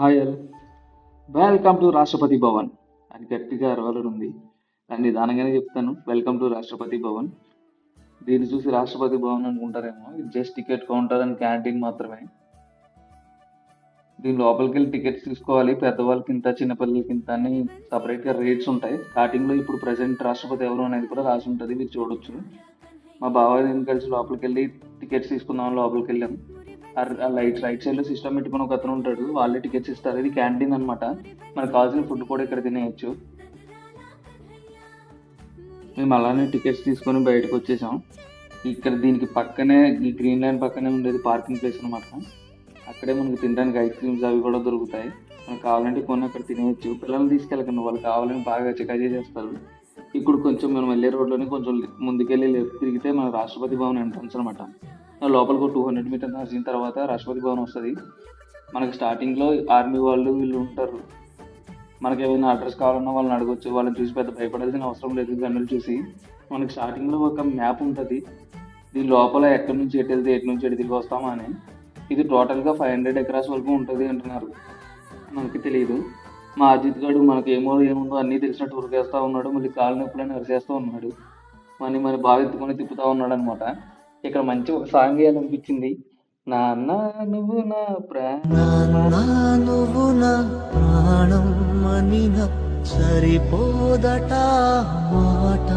Hi all welcome to Rashtrapati Bhavan అని గట్టిగా అరవలడు ఉంది. దాన్ని నిదానంగానే చెప్తాను. వెల్కమ్ టు రాష్ట్రపతి భవన్ దీన్ని చూసి రాష్ట్రపతి భవన్ అనుకుంటారేమో ఇది just ticket counter and canteen మాత్రమే. దీని లోపలికి వెళ్ళి టికెట్స్ తీసుకోవాలి. పెద్దవాళ్ళకి ఇంత చిన్నపిల్లలకి ఇంత అని సపరేట్గా రేట్స్ ఉంటాయి. స్టార్టింగ్లో ఇప్పుడు ప్రజెంట్ రాష్ట్రపతి ఎవరు అనేది కూడా రాసి ఉంటుంది. మీరు చూడొచ్చు. మా బావ నేను కలిసి లోపలికి వెళ్ళి టికెట్స్ తీసుకుందాం లోపలికి వెళ్ళాము లైట్ రైట్ సైడ్లో సిస్టమ్ పెట్టుకుని ఒక అతను ఉంటాడు వాళ్ళే టికెట్స్ ఇస్తారు. ఇది క్యాంటీన్ అనమాట మనకు కావాల్సిన ఫుడ్ కూడా ఇక్కడ తినేయచ్చు. మేము అలానే టికెట్స్ తీసుకొని బయటకు వచ్చేసాం. ఇక్కడ దీనికి పక్కనే ఈ గ్రీన్ లైన్ పక్కనే ఉండేది పార్కింగ్ ప్లేస్ అనమాట అక్కడే మనకి తినడానికి ఐస్ క్రీమ్స్ అవి కూడా దొరుకుతాయి. మనకు కావాలంటే కొన్ని అక్కడ తినేయచ్చు. పిల్లల్ని తీసుకెళ్ళకండి వాళ్ళు కావాలని బాగా చికాజీ చేస్తారు ఇప్పుడు కొంచెం మనం వెళ్ళే రోడ్లోనే కొంచెం ముందుకెళ్ళి లెఫ్ట్ తిరిగితే మన రాష్ట్రపతి భవన్ ఎంట్రన్స్ అనమాట లోపలికి టూ హండ్రెడ్ మీటర్ నడిచిన తర్వాత రాష్ట్రపతి భవన్ వస్తుంది. మనకి స్టార్టింగ్లో ఆర్మీ వాళ్ళు వీళ్ళు ఉంటారు. మనకి ఏమైనా అడ్రస్ కావాలన్నా వాళ్ళని అడగొచ్చు. వాళ్ళని చూసి పెద్ద భయపడాల్సిన అవసరం లేదు. గన్నులు చూసి మనకి స్టార్టింగ్లో ఒక మ్యాప్ ఉంటుంది. దీని లోపల ఎక్కడి నుంచి ఎటు వెళ్తే ఎటు నుంచి ఎటు తిరిగి వస్తామా అని. ఇది టోటల్గా ఫైవ్ హండ్రెడ్ ఎకరాస్ వరకు ఉంటుంది అంటున్నారు. మనకి తెలియదు మా అజిత్ గారు మనకి ఏమో ఏముందో అన్నీ తెలిసినట్టు ఉరికేస్తూ ఉన్నాడు. మళ్ళీ కాలు నొప్పులని అరిచేస్తూ ఉన్నాడు. మరి మరి బాగా ఎత్తుకొని తిప్పుతూ ఉన్నాడు అనమాట ఇక్కడ మంచి ఒక సాంగ్ వేయాలనిపించింది నాన్న నువ్వు నా ప్రాణ. నువ్వు నా ప్రాణం అనిన సరిపోదట మాట.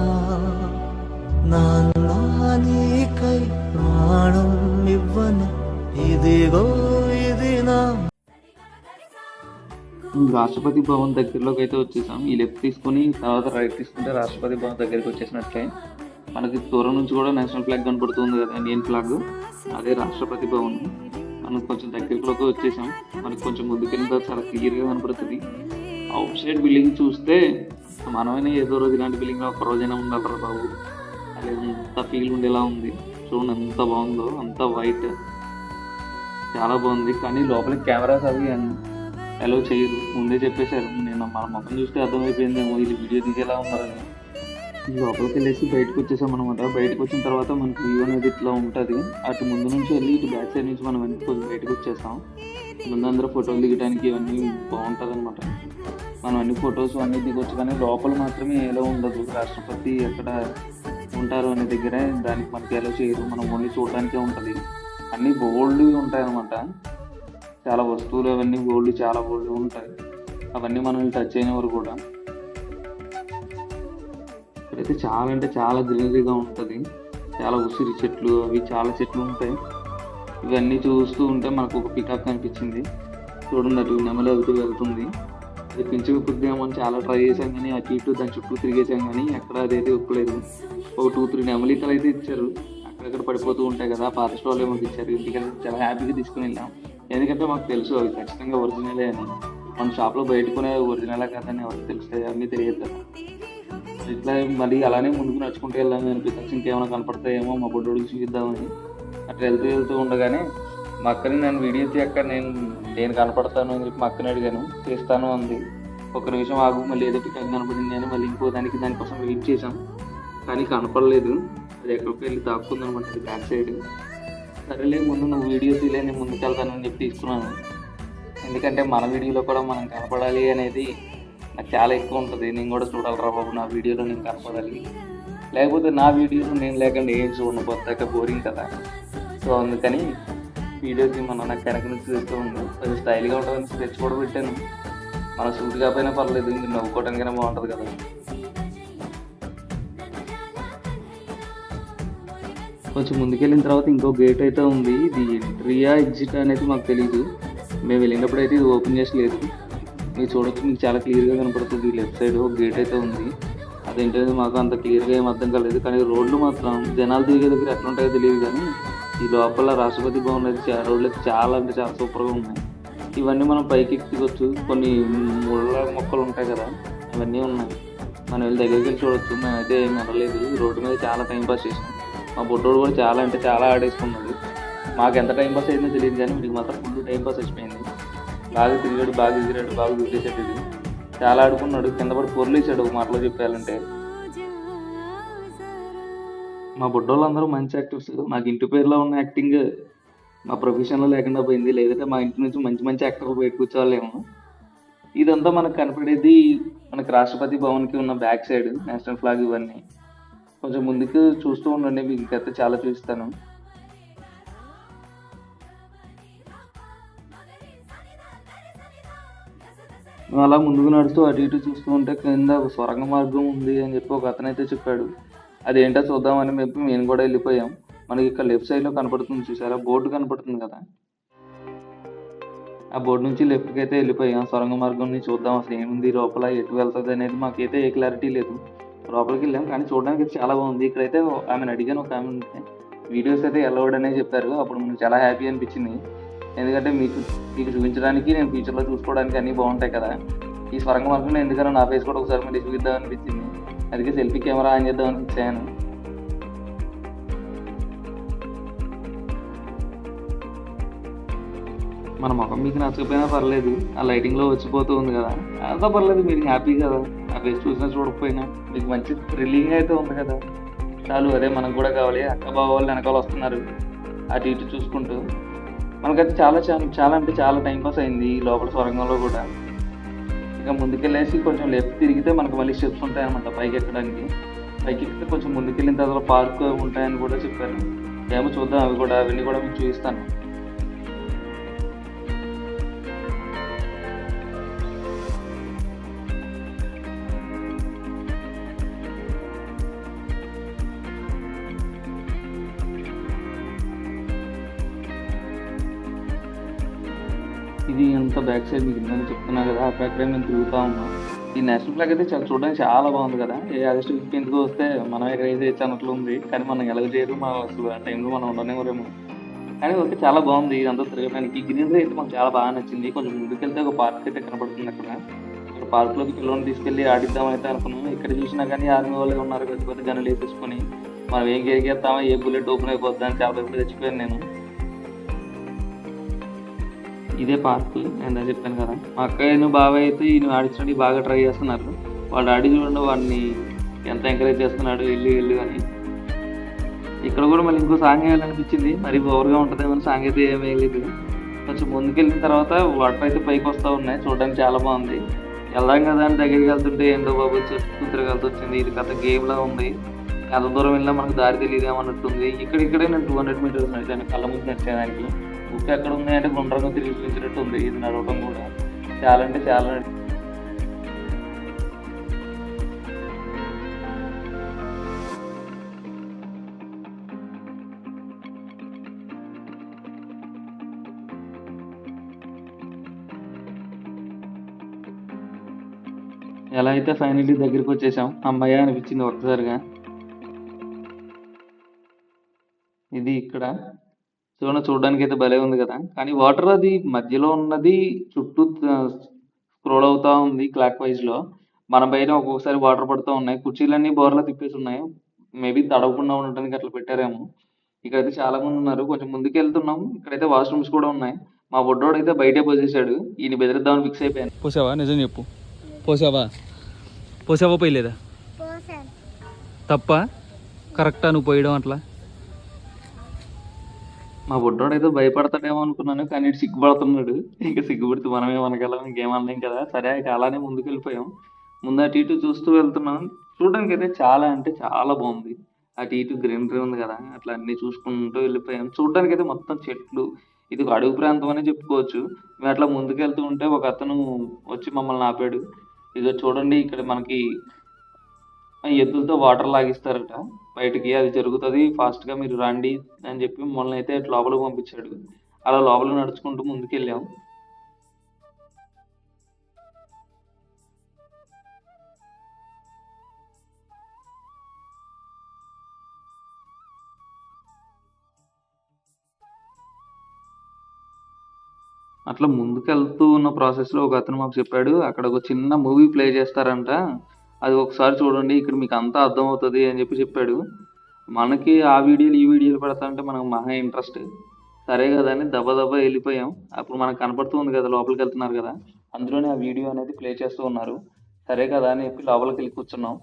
నాన్నా నీకై ప్రాణం ఇవ్వను. ఇదిగో ఇది నా రాష్ట్రపతి భవన్ దగ్గరలోకి అయితే వచ్చేసాం. ఈ లెఫ్ట్ తీసుకొని తర్వాత రైట్ తీసుకుంటే రాష్ట్రపతి భవన్ దగ్గరికి వచ్చేసినట్లే. మనకి దూరం నుంచి కూడా నేషనల్ ఫ్లాగ్ కనపడుతుంది కదా ఇండియన్ ఫ్లాగ్. అదే రాష్ట్రపతి భవన్ మనం కొంచెం దగ్గరలోకి వచ్చేసాం. మనకి కొంచెం ముందుకెళ్ళిన తర్వాత చాలా క్లియర్గా కనపడుతుంది. అవుట్ సైడ్ బిల్డింగ్ చూస్తే మనమైనా ఏదో రోజు ఇలాంటి బిల్డింగ్ ఒక రోజైనా ఉండాలరా బాబు. అది ఎంత ఫీల్ ఉండేలా ఉంది. చూడండి ఎంత బాగుందో అంత వైట్ చాలా బాగుంది. కానీ లోపలికి కెమెరాస్ అవి అలో చేయరు. ముందే చెప్పేశారు. నేను మన మొత్తం చూస్తే అర్థమైపోయిందేమో. ఇది వీడియో తీసేలా ఉన్నారని. లోపలికి వెళ్ళేసి బయటకు వచ్చేసాం అనమాట బయటకు వచ్చిన తర్వాత మనకి వ్యూ అనేది ఇట్లా ఉంటుంది. అటు ముందు నుంచి వెళ్ళి ఇటు బ్యాక్ సైడ్ నుంచి మనం వెనక్కి బయటకు వచ్చేస్తాం. ముందు అందరూ ఫోటోలు దిగడానికి ఇవన్నీ బాగుంటుంది అనమాట మనం అన్ని ఫొటోస్ అన్నీ దిగొచ్చు కానీ లోపల మాత్రమే ఎలా ఉండదు. రాష్ట్రపతి ఎక్కడ ఉంటారు అనే దగ్గర దానికి మనకి ఎలా చేయరు. మనం ఓన్లీ చూడడానికే ఉంటుంది. అన్నీ బోల్డ్ ఉంటాయి అనమాట చాలా వస్తువులు అవన్నీ గోల్డ్ చాలా బోల్డ్ ఉంటాయి. అవన్నీ మనం టచ్ అయినవారు కూడా. ఇక్కడైతే చాలా అంటే చాలా గ్రీనరీగా ఉంటుంది. చాలా ఉసిరి చెట్లు అవి చాలా చెట్లు ఉంటాయి. ఇవన్నీ చూస్తూ ఉంటే మనకు ఒక పికాక్ కనిపించింది చూడండి అటు నెమలి వెళ్తూ వెళ్తుంది. అది పెంచుకుద్దేమో అని చాలా ట్రై చేశాం కానీ అటు ఇటు దాని చుట్టూ తిరిగేసాం కానీ ఎక్కడ అదైతే ఒక్కలేదు ఒక టూ త్రీ నెమలికలు అయితే ఇచ్చారు. అక్కడక్కడ పడిపోతూ ఉంటాయి కదా పాత వాళ్ళు ఏమో ఇచ్చారు. ఇంటికి చాలా హ్యాపీగా తీసుకుని వెళ్ళాం. ఎందుకంటే మాకు తెలుసు అవి ఖచ్చితంగా ఒరిజినలే అని. మన షాప్లో బయటకునే ఒరిజినలా కాదని ఎవరికి తెలుస్తాయి అన్నీ తెలియదు కదా. ఇట్లా మళ్ళీ అలానే ముందుకు నడుచుకుంటూ వెళ్ళాము అనిపిస్తుంది. ఇంకేమైనా కనపడతాయేమో మా బొడ్డోడికి చూపిద్దామని. అట్లా వెళ్తూ వెళ్తూ ఉండగానే మా అక్కని నేను వీడియో తీయక్క నేను నేను కనపడతాను అని చెప్పి మా అక్కని అడిగాను. చేస్తాను అంది. ఒక నిమిషం ఆగు మళ్ళీ ఏదో పిక్ కనపడింది అని మళ్ళీ ఇంకో దానికి దానికోసం వెయిట్ చేసాం కానీ కనపడలేదు. అది ఎక్కడికి వెళ్ళి దాక్కుంది అనమాట అది బ్యాక్ సైడ్ సరేలే ముందు నువ్వు వీడియో తీలే నేను ముందుకు వెళ్తానని చెప్పి తీసుకున్నాను. ఎందుకంటే మన వీడియోలో కూడా మనం కనపడాలి అనేది నాకు చాలా ఎక్కువ ఉంటుంది. నేను కూడా చూడాలరా బాబు నా వీడియోలో నేను కనపడాలి. లేకపోతే నా వీడియోలో నేను లేకుండా ఏం చూడను కొత్తగా బోరింగ్ కదా. సో అందుకని వీడియోకి మనం నాకు కనుక నుంచి చూస్తూ ఉంది అది స్టైల్గా ఉంటుందని స్కెచ్ కూడా పెట్టాను. మన సూట్ కాకపోయినా పర్లేదు ఇంక నవ్వుకోవడానికైనా బాగుంటుంది కదా. కొంచెం ముందుకెళ్ళిన తర్వాత ఇంకో గేట్ అయితే ఉంది. ఇది ఎంట్రీయా ఎగ్జిట్ అనేది మాకు తెలియదు మేము వెళ్ళినప్పుడు అయితే ఇది ఓపెన్ చేసి లేదు మీరు చూడొచ్చు మీకు చాలా క్లియర్గా కనపడుతుంది. లెఫ్ట్ సైడ్ ఒక గేట్ అయితే ఉంది. అదేంటనేది మాకు అంత క్లియర్గా ఏం అర్థం కాలేదు. కానీ రోడ్లు మాత్రం జనాలు తిరిగే దగ్గర ఎట్లా ఉంటాయో తెలియదు కానీ ఈ లోపల రాష్ట్రపతి భవన్ అయితే రోడ్లు అయితే చాలా అంటే చాలా సూపర్గా ఉన్నాయి. ఇవన్నీ మనం పైకి ఎక్కివచ్చు కొన్ని ముళ్ళ మొక్కలు ఉంటాయి కదా అవన్నీ ఉన్నాయి. మనం వెళ్ళి దగ్గరికి వెళ్ళి చూడొచ్చు. మేమైతే ఏం వెళ్ళలేదు రోడ్డు మీద చాలా టైం పాస్ చేసాం. మా బుడ్డోడు కూడా చాలా అంటే చాలా ఆడేసుకున్నాడు. మాకు ఎంత టైం పాస్ అయిందో తెలియదు కానీ మీకు మాత్రం ఫుల్ టైం పాస్ అయిపోయింది బాగా తిరిగాడు బాగా ఎగిరాడు బాగా గుర్తేసాడు ఇది. చాలా ఆడుకున్నాడు కింద పడి పొర్లేసాడు ఒక మాటలో చెప్పాలంటే. మా బుడ్డోళ్ళందరూ మంచి యాక్టర్స్. మాకు ఇంటి పేరులో ఉన్న యాక్టింగ్ మా ప్రొఫెషన్లో లేకుండా పోయింది. లేదంటే మా ఇంటి నుంచి మంచి మంచి యాక్టర్లు బయట కూర్చోవాలేమో ఇదంతా మనకు కనపడేది మనకు రాష్ట్రపతి భవన్కి ఉన్న బ్యాక్ సైడ్ నేషనల్ ఫ్లాగ్ ఇవన్నీ. కొంచెం ముందుకు చూస్తూ ఉండండి మీకు అయితే చాలా చూపిస్తాను. అలా ముందుకు నడుస్తూ అటు ఇటు చూస్తూ ఉంటే కింద ఒక సొరంగ మార్గం ఉంది అని చెప్పి ఒక అతనైతే చెప్పాడు. అదేంటో చూద్దామని చెప్పి మేము కూడా వెళ్ళిపోయాం. మనకి ఇక్కడ లెఫ్ట్ సైడ్లో కనపడుతుంది చూసారా? బోర్డు కనపడుతుంది కదా? ఆ బోర్డు నుంచి లెఫ్ట్కి అయితే వెళ్ళిపోయాం. సొరంగ మార్గం నుంచి చూద్దాం. అసలు ఏముంది? లోపల ఎటు వెళ్తుంది అనేది మాకైతే ఏ క్లారిటీ లేదు. లోపలికి వెళ్ళాం కానీ చూడడానికి అయితే చాలా బాగుంది. ఇక్కడైతే ఆమెను అడిగాను. ఒక ఆమె వీడియోస్ అయితే అలౌడ్ చెప్పారు. అప్పుడు మనకు చాలా హ్యాపీ అనిపించింది. ఎందుకంటే మీకు మీకు చూపించడానికి నేను ఫ్యూచర్లో చూసుకోవడానికి అన్నీ బాగుంటాయి కదా. ఈ స్వరంగ మార్గంలో ఎందుకన్నా నా ఫేస్ కూడా ఒకసారి మళ్ళీ చూపిద్దాం అనిపించింది. అందుకే సెల్ఫీ కెమెరా ఆన్ చేద్దాం అనిపించాను. మన ముఖం మీకు నచ్చకపోయినా పర్లేదు. ఆ లైటింగ్లో వచ్చిపోతూ ఉంది కదా. అంతా పర్లేదు మీరు హ్యాపీ కదా. ఆ ఫేస్ చూసినా చూడకపోయినా మీకు మంచి థ్రిల్లింగ్ అయితే ఉంది కదా. చాలు అదే మనకు కూడా కావాలి. అక్క బావ వాళ్ళు వెనకాల వస్తున్నారు. అటు ఇటు చూసుకుంటూ. మనకైతే చాలా చాలా చాలా అంటే చాలా టైం పాస్ అయింది లోపల సొరంగంలో కూడా. ఇంకా ముందుకెళ్ళేసి కొంచెం లెఫ్ట్ తిరిగితే మనకు మళ్ళీ స్టెప్స్ ఉంటాయన్నమాట పైకి ఎక్కడానికి. పైకి ఎక్కితే కొంచెం ముందుకెళ్ళిన తర్వాత పార్క్ ఉంటాయని కూడా చెప్పారు. ఏమో చూద్దాం అవి కూడా అవన్నీ కూడా మీకు చూపిస్తాను. ఇది అంత బ్యాక్ సైడ్ మీకు ఇందని చెప్తున్నా కదా ఆ ప్రకారం మేము తిరుగుతూ ఉన్నాం. ఈ నేషనల్ ఫ్లాగ్ అయితే చాలా చూడడానికి చాలా బాగుంది కదా. ఏ ఆగస్ట్ ఫిఫ్టీన్త్కి వస్తే మనం ఎక్కడ ఏం చేయొచ్చు అన్నట్లు ఉంది. కానీ మనం ఎలా చేయరు మనం అసలు ఆ టైంలో మనం ఉండనేమో కానీ ఓకే చాలా బాగుంది ఇదంతా తిరగడానికి గ్రీనరీ అయితే మాకు చాలా బాగా నచ్చింది. కొంచెం ముందుకెళ్తే ఒక పార్క్ అయితే కనపడుతుంది అక్కడ. ఇక్కడ పార్క్లోకి పిల్లల్ని తీసుకెళ్ళి ఆడిద్దామైతే అనుకున్నాం. ఇక్కడ చూసినా కానీ ఆర్మీ వాళ్ళే ఉన్నారు పెద్ద పెద్ద గనులు వేసేసుకొని. మనం ఏం గెలిగేస్తామా ఏ బుల్లెట్ ఓపెన్ అయిపోద్దా అని చాలా భయపడి చచ్చిపోయాను నేను. ఇదే పార్క్ నేను చెప్పాను కదా. మా అక్కయ్యను బాబాయ్ అయితే ఈయన ఆడించడానికి బాగా ట్రై చేస్తున్నారు. వాడు ఆడి చూడండి వాడిని ఎంత ఎంకరేజ్ చేస్తున్నాడు వెళ్ళి వెళ్ళు అని. ఇక్కడ కూడా మళ్ళీ ఇంకో సాంగ్ వేయాలనిపించింది. మరి ఓవర్గా ఉంటుందేమో సాంగ్ అయితే ఏమీ వేయలేదు. కొంచెం ముందుకెళ్ళిన తర్వాత వాటర్ అయితే పైకి వస్తూ ఉన్నాయి. చూడడానికి చాలా బాగుంది. వెళ్దాం కదా అని దగ్గరికి వెళ్తుంటే ఏంటో బాబు చుట్టూ తిరగాల్సి వచ్చింది. ఇది కథ గేమ్ లా ఉంది. ఎంత దూరం వెళ్ళినా మనకు దారి తెలియదు ఏమన్నట్టుంది ఇక్కడ ఇక్కడే నేను టూ హండ్రెడ్ మీటర్స్ నడిచాను. కళ్ళ ముందు నడిచేదానికి. బుక్ ఎక్కడ ఉంది అంటే గుండ్రంగా తిరిగి చూసినట్టు ఉంది ఇది నడవటం కూడా. చాలా అంటే చాలా. ఎలా అయితే ఫైనల్లీ దగ్గరికి వచ్చేసాం అమ్మాయి అనిపించింది ఒక్కసారిగా. ఇది ఇక్కడ. చూడండి చూడడానికి అయితే భలే ఉంది కదా. కానీ వాటర్ అది మధ్యలో ఉన్నది చుట్టూ స్క్రోల్ అవుతా ఉంది క్లాక్ వైజ్లో. మన పైన ఒక్కొక్కసారి వాటర్ పడుతూ ఉన్నాయి. కుర్చీలన్నీ బోర్లా తిప్పేసి ఉన్నాయి. మేబీ తడవకుండా ఉండటానికి అట్లా పెట్టారేమో. ఇక్కడైతే చాలా మంది ఉన్నారు. కొంచెం ముందుకు వెళ్తున్నాం. ఇక్కడైతే వాష్రూమ్స్ కూడా ఉన్నాయి. మా బొడ్డోడు అయితే బయటే పోసేసాడు ఈయన బెదిరిద్దామని ఫిక్స్ అయిపోయాను. పోసావా? నిజం చెప్పు. పోసావా? పోసావా పోయలేదా? తప్ప? కరెక్టా? నువ్వు పోయడం అట్లా? మా బుడ్డోడు అయితే భయపడతాడేమో అనుకున్నాను కానీ సిగ్గుపడుతున్నాడు. ఇంకా సిగ్గుపడితే మనమే మనకెళ్ళం ఇంకేమనలేం కదా. సరే ఇక అలానే ముందుకు వెళ్ళిపోయాం ముందు అటు ఇటు చూస్తూ వెళ్తున్నాం. చూడడానికి అయితే చాలా అంటే చాలా బాగుంది. అటు ఇటు గ్రీనరీ ఉంది కదా అట్లా అన్ని చూసుకుంటూ వెళ్ళిపోయాం. చూడడానికి అయితే మొత్తం చెట్లు. ఇది ఒక అడవి ప్రాంతం అనే చెప్పుకోవచ్చు. మేము అట్లా ముందుకు వెళ్తూ ఉంటే ఒక అతను వచ్చి మమ్మల్ని ఆపాడు. ఇదో చూడండి ఇక్కడ మనకి ఎద్దులతో వాటర్ లాగిస్తారట. బయటికి అది జరుగుతుంది ఫాస్ట్గా మీరు రండి అని చెప్పి మమ్మల్ని అయితే లోపలికి పంపించాడు. అలా లోపల నడుచుకుంటూ ముందుకెళ్ళాము అట్లా ముందుకెళ్తూ ఉన్న ప్రాసెస్లో ఒక అతను మాకు చెప్పాడు అక్కడ ఒక చిన్న మూవీ ప్లే చేస్తారంట. అది ఒకసారి చూడండి ఇక్కడ మీకు అంతా అర్థమవుతుంది అని చెప్పి చెప్పాడు. మనకి ఆ వీడియోలు ఈ వీడియోలు పెడతా అంటే మనకు మహా ఇంట్రెస్ట్. సరే కదా అని దెబ్బ దబ వెళ్ళిపోయాం. అప్పుడు మనకు కనపడుతుంది కదా లోపలికి వెళ్తున్నారు కదా. అందులోనే ఆ వీడియో అనేది ప్లే చేస్తూ ఉన్నారు. సరే కదా అని చెప్పి లోపలికి వెళ్ళి కూర్చున్నాం.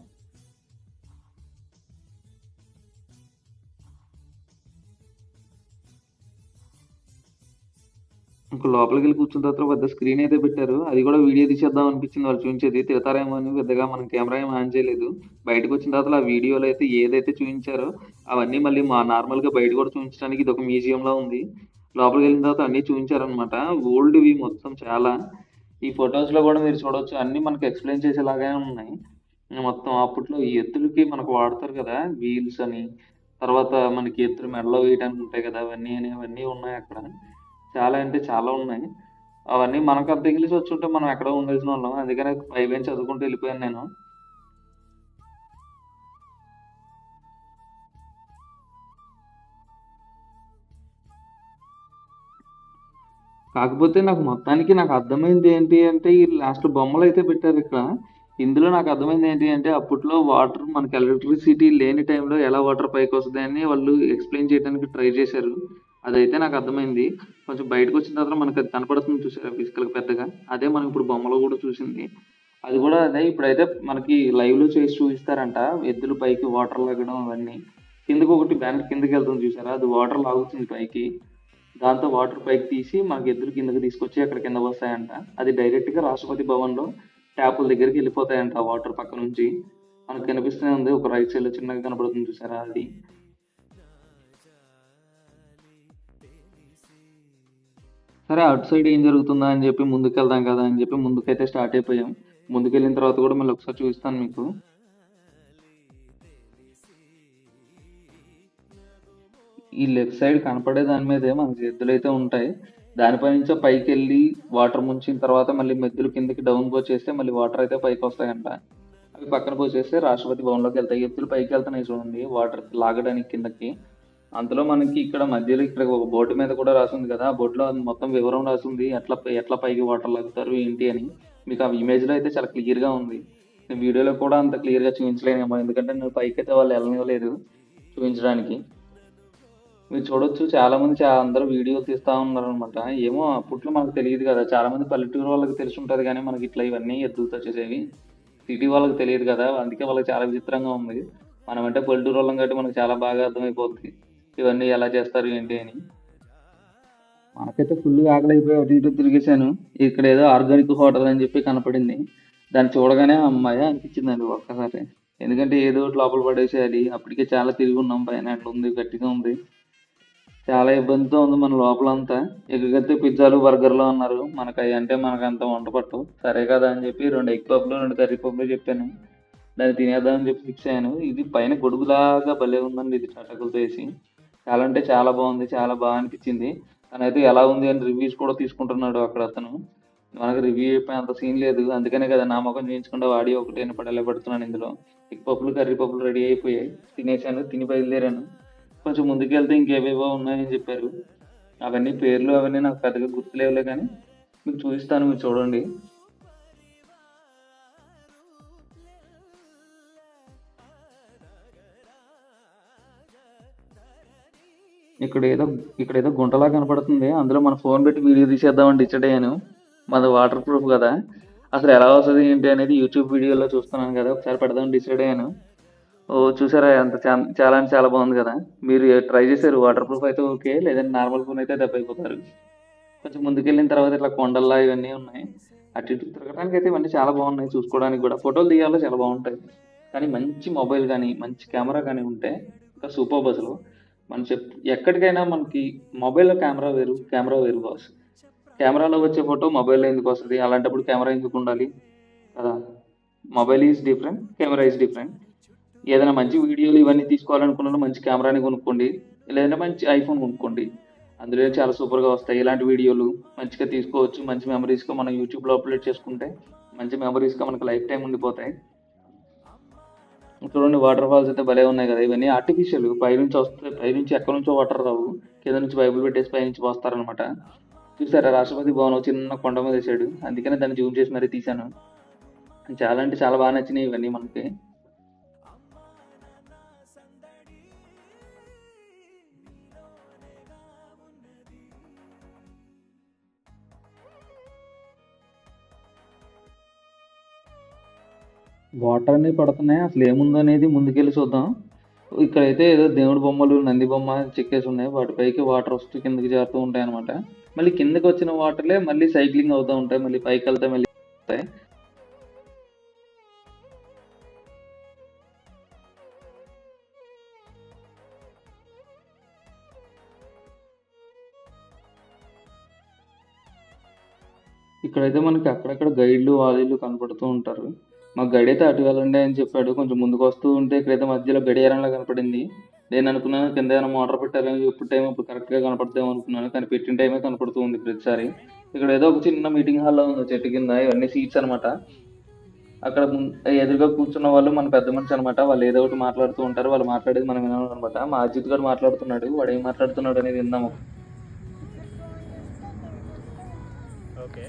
ఇంకా లోపలికి వెళ్ళి కూర్చున్న తర్వాత పెద్ద స్క్రీన్ అయితే పెట్టారు. అది కూడా వీడియో తీసేద్దాం అనిపించింది. వాళ్ళు చూపించేది తిడతారేమో అని పెద్దగా మనం కెమెరా ఏం ఆన్ చేయలేదు. బయటకు వచ్చిన తర్వాత ఆ వీడియోలో అయితే ఏదైతే చూపించారో అవన్నీ మళ్ళీ మా నార్మల్గా బయట కూడా చూపించడానికి ఇది ఒక మ్యూజియంలో ఉంది. లోపలికి వెళ్ళిన తర్వాత అన్నీ చూపించారనమాట ఓల్డ్వి మొత్తం చాలా. ఈ ఫొటోస్లో కూడా మీరు చూడవచ్చు అన్నీ మనకి ఎక్స్ప్లెయిన్ చేసేలాగానే ఉన్నాయి. మొత్తం అప్పట్లో ఈ ఎత్తులకి మనకు వాడతారు కదా వీల్స్ అని. తర్వాత మనకి ఎత్తులు మెడలో వేయడానికి ఉంటాయి కదా అవన్నీ అని అవన్నీ ఉన్నాయి అక్కడ. చాలా అంటే చాలా ఉన్నాయి. అవన్నీ మనకు అంత ఇంగ్లీష్ వచ్చి ఉంటే మనం ఎక్కడో ఉండాల్సిన వాళ్ళం. అందుకనే పైవేం చదువుకుంటూ వెళ్ళిపోయాను నేను. కాకపోతే నాకు మొత్తానికి నాకు అర్థమైంది ఏంటి అంటే ఈ లాస్ట్ బొమ్మలు అయితే పెట్టారు ఇక్కడ. ఇందులో నాకు అర్థమైంది ఏంటి అంటే అప్పట్లో వాటర్ మనకి ఎలక్ట్రిసిటీ లేని టైంలో ఎలా వాటర్ పైకి వస్తుంది అని వాళ్ళు ఎక్స్ప్లెయిన్ చేయడానికి ట్రై చేశారు. అదైతే నాకు అర్థమైంది. కొంచెం బయటకు వచ్చిన తర్వాత మనకు అది కనపడుతుంది చూసారా ఫిజికల్గా పెద్దగా. అదే మనం ఇప్పుడు బొమ్మలో కూడా చూసింది. అది కూడా అదే ఇప్పుడైతే మనకి లైవ్లో చేసి చూపిస్తారంట. ఎద్దులు పైకి వాటర్ లాగడం అవన్నీ. కిందకు ఒకటి బ్యానర్ కిందకి వెళ్తుంది చూసారా? అది వాటర్ లాగుతుంది పైకి. దాంతో వాటర్ పైకి తీసి మనకి ఎద్దులు కిందకి తీసుకొచ్చి అక్కడ కింద వస్తాయంట అది డైరెక్ట్గా రాష్ట్రపతి భవన్లో ట్యాపుల దగ్గరికి వెళ్ళిపోతాయంట వాటర్ పక్క నుంచి. మనకు కనిపిస్తూనే ఉంది. ఒక రైట్ సైడ్లో చిన్నగా కనబడుతుంది చూసారా అది. సరే అటు సైడ్ ఏం జరుగుతుందా అని చెప్పి ముందుకెళ్దాం కదా అని చెప్పి ముందుకైతే స్టార్ట్ అయిపోయాం. ముందుకెళ్ళిన తర్వాత కూడా మళ్ళీ ఒకసారి చూపిస్తాను మీకు. ఈ లెఫ్ట్ సైడ్ కనపడే దాని మీదే మనకి ఎద్దులు అయితే ఉంటాయి దానిపై నుంచో పైకి వెళ్ళి వాటర్ ముంచిన తర్వాత మళ్ళీ మెద్దులు కిందకి డౌన్ పోచేస్తే మళ్ళీ వాటర్ అయితే పైకి వస్తాయంట. అవి పక్కన పోసేస్తే రాష్ట్రపతి భవన్లోకి వెళ్తాయి. ఎద్దులు పైకి వెళ్తున్నాయి చూడండి వాటర్ లాగడానికి కిందకి. అందులో మనకి ఇక్కడ మధ్యలో ఇక్కడ ఒక బోర్డు మీద కూడా రాసింది కదా. ఆ బోర్డులో మొత్తం వివరం రాసింది. ఎట్లా ఎట్లా పైకి వాటర్ లాగుతారు ఏంటి అని. మీకు ఆ ఇమేజ్లో అయితే చాలా క్లియర్గా ఉంది. నేను వీడియోలో కూడా అంత క్లియర్గా చూపించలేనేమో ఎందుకంటే నేను పైకి అయితే వాళ్ళు వెళ్ళనివ్వలేదు చూపించడానికి. మీరు చూడొచ్చు. చాలామంది అందరూ వీడియోలు తీస్తా ఉన్నారనమాట ఏమో అప్పట్లో మనకు తెలియదు కదా. చాలామంది పల్లెటూరు వాళ్ళకి తెలిసి ఉంటుంది కానీ మనకి ఇట్లా ఇవన్నీ ఎద్దులతో వచ్చేసేవి సిటీ వాళ్ళకి తెలియదు కదా. అందుకే వాళ్ళకి చాలా విచిత్రంగా ఉంది. మనం అంటే పల్లెటూరు వాళ్ళం కాబట్టి మనకు చాలా బాగా అర్థమైపోతుంది ఇవన్నీ ఎలా చేస్తారు ఏంటి అని. మనకైతే ఫుల్ ఆకలి అయిపోయి అటు ఇటు తిరిగేశాను. ఇక్కడ ఏదో ఆర్గానిక్ హోటల్ అని చెప్పి కనపడింది. దాన్ని చూడగానే అమ్మాయి అనిపించిందండి ఒక్కసారి. ఎందుకంటే ఏదో ఒకటి లోపల పడేసేయాలి. అప్పటికే చాలా తిరిగి ఉన్నాం పైన. అట్లా ఉంది గట్టిగా ఉంది. చాలా ఇబ్బందితో ఉంది మన లోపలంతా. ఎక్కడికైతే పిజ్జాలు బర్గర్లు అన్నారు. మనకు అవి అంటే మనకు అంత వంట పట్టు. సరే కదా అని చెప్పి రెండు ఎగ్ పప్పులు రెండు కర్రీ పప్పులు చెప్పాను. దాన్ని తినేద్దామని చెప్పి ఫిక్స్ అయ్యాను. ఇది పైన గొడుగులాగా భలే ఉందండి ఇది చటకులతో వేసి. చాలా అంటే చాలా బాగుంది చాలా బాగా అనిపించింది. తనైతే ఎలా ఉంది అని రివ్యూస్ కూడా తీసుకుంటున్నాడు అక్కడ అతను. మనకు రివ్యూ అయిపోయి అంత సీన్ లేదు. అందుకనే కదా నా ముఖం చేయించకుండా వాడి ఒకటి పడేలా పెడుతున్నాను ఇందులో. ఎగ్ పప్పులు కర్రీ పప్పులు రెడీ అయిపోయాయి. తినేసాను తిని బయలుదేరాను. కొంచెం ముందుకెళ్తే ఇంకేవేవో ఉన్నాయని చెప్పారు. అవన్నీ పేర్లు అవన్నీ నాకు పెద్దగా గుర్తులేవులే కానీ మీకు చూపిస్తాను మీరు చూడండి. ఇక్కడ ఏదో ఇక్కడ ఏదో గుంటలా కనపడుతుంది. అందులో మన ఫోన్ పెట్టి వీడియో తీసేద్దామని డిసైడ్ మాది మన వాటర్ ప్రూఫ్ కదా. అసలు ఎలా వస్తుంది ఏంటి అనేది యూట్యూబ్ వీడియోలో చూస్తున్నాను కదా. ఒకసారి పెడదామని డిసైడ్ అయ్యాను ఓ చూసారా? అంత చా- చాలా అంటే చాలా బాగుంది కదా. మీరు ట్రై చేశారు? వాటర్ ప్రూఫ్ అయితే ఓకే లేదంటే నార్మల్ ఫోన్ అయితే దెబ్బ అయిపోతారు. కొంచెం ముందుకెళ్ళిన తర్వాత ఇట్లా కొండల్లా ఇవన్నీ ఉన్నాయి. అటు ఇటు తిరగడానికి అయితే ఇవన్నీ చాలా బాగున్నాయి చూసుకోవడానికి కూడా. ఫోటోలు తీయాలో చాలా బాగుంటాయి. కానీ మంచి మొబైల్ కానీ మంచి కెమెరా కానీ ఉంటే ఇంకా సూపర్ అసలు మనం చెప్ ఎక్కడికైనా మనకి మొబైల్లో కెమెరా వేరు కెమెరా వేరు బాస్ కెమెరాలో వచ్చే ఫోటో మొబైల్లో ఎందుకు వస్తుంది? అలాంటప్పుడు కెమెరా ఎందుకు ఉండాలి? కదా? Mobile is different camera is different. ఏదైనా మంచి వీడియోలు ఇవన్నీ తీసుకోవాలనుకున్నా మంచి కెమెరాని కొనుక్కోండి. లేదంటే మంచి ఐఫోన్ కొనుక్కోండి. అందులో చాలా సూపర్గా వస్తాయి. ఇలాంటి వీడియోలు మంచిగా తీసుకోవచ్చు మంచి మెమరీస్గా మనం యూట్యూబ్లో అప్లోడ్ చేసుకుంటే మంచి మెమరీస్గా మనకు లైఫ్ టైం ఉండిపోతాయి. చూడండి వాటర్ ఫాల్స్ అయితే భలే ఉన్నాయి కదా. ఇవన్నీ ఆర్టిఫిషియల్ పైనుంచి వస్తే పైనుంచి ఎక్కడి నుంచో వాటర్ రావు. కింద నుంచి పైపులు పెట్టేసి పైనుంచి పోస్తారనమాట చూసారా రాష్ట్రపతి భవన్ చిన్న కొండ మీద వేసాడు. అందుకనే దాన్ని జూమ్ చేసి మరీ తీశాను. చాలా అంటే చాలా బాగా నచ్చినాయి ఇవన్నీ మనకి. వాటర్ అన్ని పడుతున్నాయి. అసలు ఏముందనేది ముందుకెళ్ళి చూద్దాం. ఇక్కడైతే ఏదో దేవుడి బొమ్మలు నంది బొమ్మ చెక్కేసి ఉన్నాయి. వాటిపైకి వాటర్ వస్తూ కిందకి జారుతూ ఉంటాయి అనమాట మళ్ళీ కిందకి వచ్చిన వాటర్లే మళ్ళీ సైక్లింగ్ అవుతూ ఉంటాయి. మళ్ళీ పైకి వెళ్తే మళ్ళీ ఇక్కడైతే మనకి అక్కడక్కడ గైడ్లు వాళ్ళు కనపడుతూ ఉంటారు. మాకు గడి అయితే అటు వెళ్ళండి అని చెప్పాడు. కొంచెం ముందుకు వస్తూ ఉంటే ఇక్కడైతే మధ్యలో గడియారంలా కనపడింది. నేను అనుకున్నాను కింద ఏమైనా మోటార్ పెట్టాలని ఎప్పుడు టైం అప్పుడు కరెక్ట్గా కనపడతామో అనుకున్నాను. కానీ పెట్టిన టైమే కనపడుతూ ఉంది ప్రతిసారి. ఇక్కడ ఏదో ఒక చిన్న మీటింగ్ హాల్లో ఉంది చెట్టు కింద ఇవన్నీ సీట్స్ అనమాట అక్కడ ఎదురుగా కూర్చున్న వాళ్ళు మన పెద్ద మనిషి అనమాట వాళ్ళు ఏదో ఒకటి మాట్లాడుతూ ఉంటారు. వాళ్ళు మాట్లాడేది మనం వినాలి అనమాట మా అజిత్ గారు మాట్లాడుతున్నాడు. వాడు ఏం మాట్లాడుతున్నాడు అనేది విందాము. ఓకే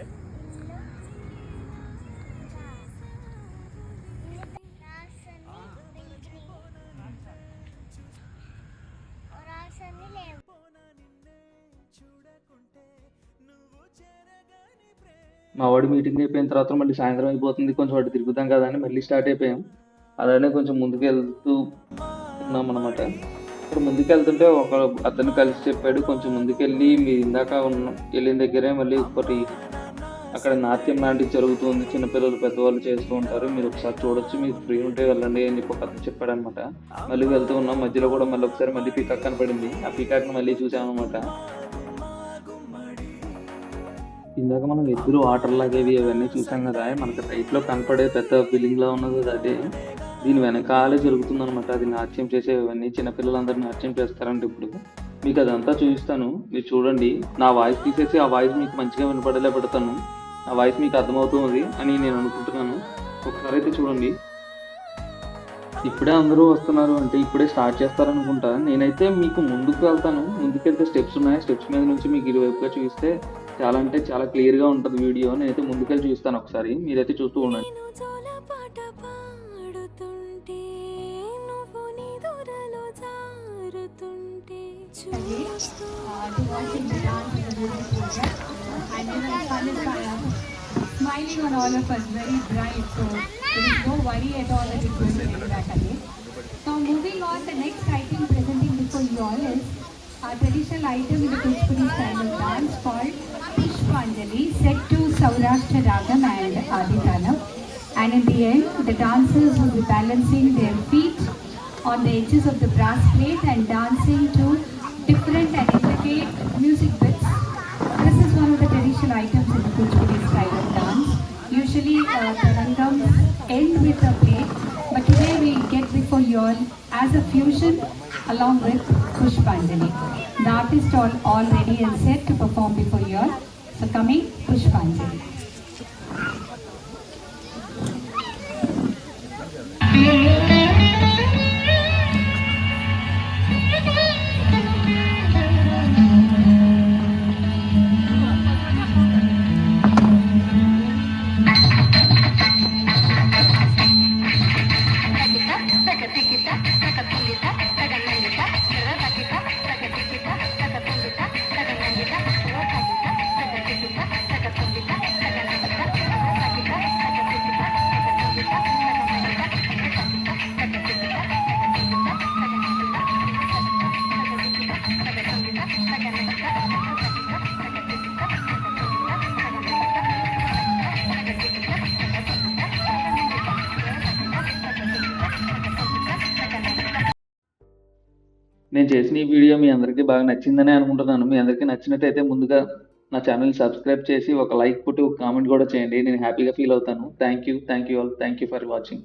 మా వాడి మీటింగ్ అయిపోయిన తర్వాత మళ్ళీ సాయంత్రం అయిపోతుంది కొంచెం వాటి తిరుగుతాం కదా అని మళ్ళీ స్టార్ట్ అయిపోయాం. అలానే కొంచెం ముందుకు వెళ్తూ ఉన్నాం అనమాట ఇప్పుడు ముందుకు వెళ్తుంటే ఒక అతను కలిసి చెప్పాడు కొంచెం ముందుకెళ్ళి మీరు ఇందాక ఉన్న వెళ్ళిన దగ్గరే మళ్ళీ ఒకటి అక్కడ నాట్యం లాంటివి జరుగుతుంది చిన్నపిల్లలు పెద్దవాళ్ళు చేస్తూ ఉంటారు మీరు ఒకసారి చూడొచ్చు మీకు ఫ్రీ ఉంటే వెళ్ళండి అని చెప్పి ఒక అతను చెప్పాడు అనమాట మళ్ళీ వెళ్తూ ఉన్నాం మధ్యలో కూడా మళ్ళీ ఒకసారి మళ్ళీ పీకాక్ కనపడింది. ఆ పీకాక్ని మళ్ళీ చూసామన్నమాట. ఇందాక మనం ఎద్దులు వాటర్ లాగేవి అవన్నీ చూసాం కదా మనకి రైట్లో కనపడే పెద్ద బిల్డింగ్ లా ఉన్నది అదే. దీని వెనకాలే జరుగుతుంది అనమాట అది నాట్యం చేసేవన్నీ చిన్నపిల్లలందరూ నాట్యం చేస్తారంటే ఇప్పుడు. మీకు అదంతా చూపిస్తాను. మీరు చూడండి. నా వాయిస్ తీసేసి ఆ వాయిస్ మీకు మంచిగా వినపడేలా పెడతాను. ఆ వాయిస్ మీకు అర్థమవుతుంది అని నేను అనుకుంటున్నాను. ఒకసారి అయితే చూడండి. ఇప్పుడే అందరూ వస్తున్నారు అంటే ఇప్పుడే స్టార్ట్ చేస్తారనుకుంటా. నేనైతే మీకు ముందుకు వెళ్తాను. ముందుకెళ్తే స్టెప్స్ ఉన్నాయి? స్టెప్స్ మీద నుంచి మీకు ఇరువైపుగా చూపిస్తే చాలా అంటే చాలా క్లియర్గా ఉంటది వీడియో నేనైతే ముందుకెళ్ళి చూస్తాను ఒకసారి. మీరైతే చూస్తూ ఉండండి. ట్రెడిషనల్ ఐటమ్ ఇది కూచిపూడి స్టైల్ డాన్స్ ఫాల్ట్ Pushpanjali, set to Saurashtra Ragam and Aditalam. And in the end, the dancers will be balancing their feet on the edges of the brass plate and dancing to different and intricate music bits. This is one of the traditional items in the Kuchipudi style of dance. Usually, uh, the rangams end with a play, but today we get before you all as a fusion along with Pushpanjali. The artists are all ready and set to perform before you all. também a pais. నేను చేసిన ఈ video మీ అందరికీ బాగా నచ్చిందని అనుకుంటున్నాను. మీ అందరికీ నచ్చినట్టయితే ముందుగా నా ఛానల్ సబ్స్క్రైబ్ చేసి ఒక లైక్ పుట్టి ఒక కామెంట్ కూడా చేయండి. నేను హ్యాపీగా ఫీల్ అవుతాను. Thank you thank you all. Thank you for watching.